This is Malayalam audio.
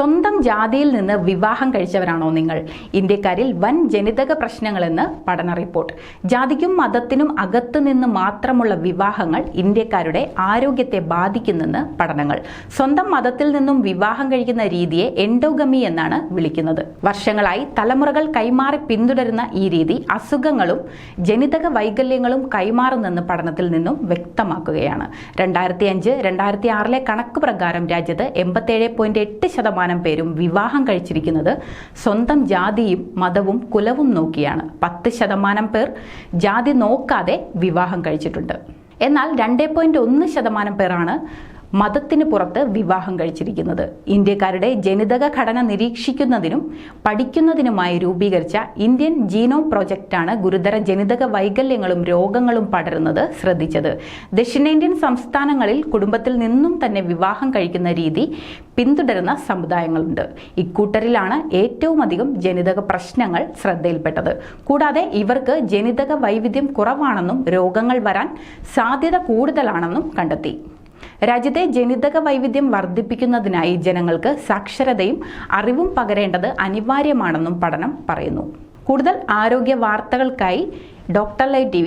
സ്വന്തം ജാതിയിൽ നിന്ന് വിവാഹം കഴിച്ചവരാണോ നിങ്ങൾ? ഇന്ത്യക്കാരിൽ വൻ ജനിതക പ്രശ്നങ്ങളെന്ന് പഠന റിപ്പോർട്ട്. ജാതിക്കും മതത്തിനും അകത്തു നിന്ന് മാത്രമുള്ള വിവാഹങ്ങൾ ഇന്ത്യക്കാരുടെ ആരോഗ്യത്തെ ബാധിക്കുന്നെന്ന് പഠനങ്ങൾ. സ്വന്തം മതത്തിൽ നിന്നും വിവാഹം കഴിക്കുന്ന രീതിയെ എൻഡോഗമി എന്നാണ് വിളിക്കുന്നത്. വർഷങ്ങളായി തലമുറകൾ കൈമാറി പിന്തുടരുന്ന ഈ രീതി അസുഖങ്ങളും ജനിതക വൈകല്യങ്ങളും കൈമാറുന്നെന്ന് പഠനത്തിൽ നിന്നും വ്യക്തമാക്കുകയാണ്. രണ്ടായിരത്തി അഞ്ച് രണ്ടായിരത്തി ആറിലെ കണക്ക് പ്രകാരം രാജ്യത്ത് എൺപത്തേഴ് പോയിന്റ് എട്ട് ശതമാനം പേരും വിവാഹം കഴിച്ചിരിക്കുന്നത് സ്വന്തം ജാതിയും മതവും കുലവും നോക്കിയാണ്. പത്ത് ശതമാനം പേർ ജാതി നോക്കാതെ വിവാഹം കഴിച്ചിട്ടുണ്ട്. എന്നാൽ രണ്ടേ പോയിന്റ് ഒന്ന് ശതമാനം പേരാണ് മതത്തിന് പുറത്ത് വിവാഹം കഴിച്ചിരിക്കുന്നത്. ഇന്ത്യക്കാരുടെ ജനിതക ഘടന നിരീക്ഷിക്കുന്നതിനും പഠിക്കുന്നതിനുമായി രൂപീകരിച്ച ഇന്ത്യൻ ജീനോം പ്രോജക്റ്റാണ് ഗുരുതര ജനിതക വൈകല്യങ്ങളും രോഗങ്ങളും പടരുന്നത് ശ്രദ്ധിച്ചത്. ദക്ഷിണേന്ത്യൻ സംസ്ഥാനങ്ങളിൽ കുടുംബത്തിൽ നിന്നും തന്നെ വിവാഹം കഴിക്കുന്ന രീതി പിന്തുടരുന്ന സമുദായങ്ങളുണ്ട്. ഇക്കൂട്ടരിലാണ് ഏറ്റവും അധികം ജനിതക പ്രശ്നങ്ങൾ ശ്രദ്ധയിൽപ്പെട്ടത്. കൂടാതെ ഇവർക്ക് ജനിതക വൈവിധ്യം കുറവാണെന്നും രോഗങ്ങൾ വരാൻ സാധ്യത കൂടുതലാണെന്നും കണ്ടെത്തി. രാജ്യത്തെ ജനിതക വൈവിധ്യം വർദ്ധിപ്പിക്കുന്നതിനായി ജനങ്ങൾക്ക് സാക്ഷരതയും അറിവും പകരേണ്ടത് അനിവാര്യമാണെന്നും പഠനം പറയുന്നു. കൂടുതൽ ആരോഗ്യ വാർത്തകൾക്കായി ഡോക്ടർ ലൈവ് ടി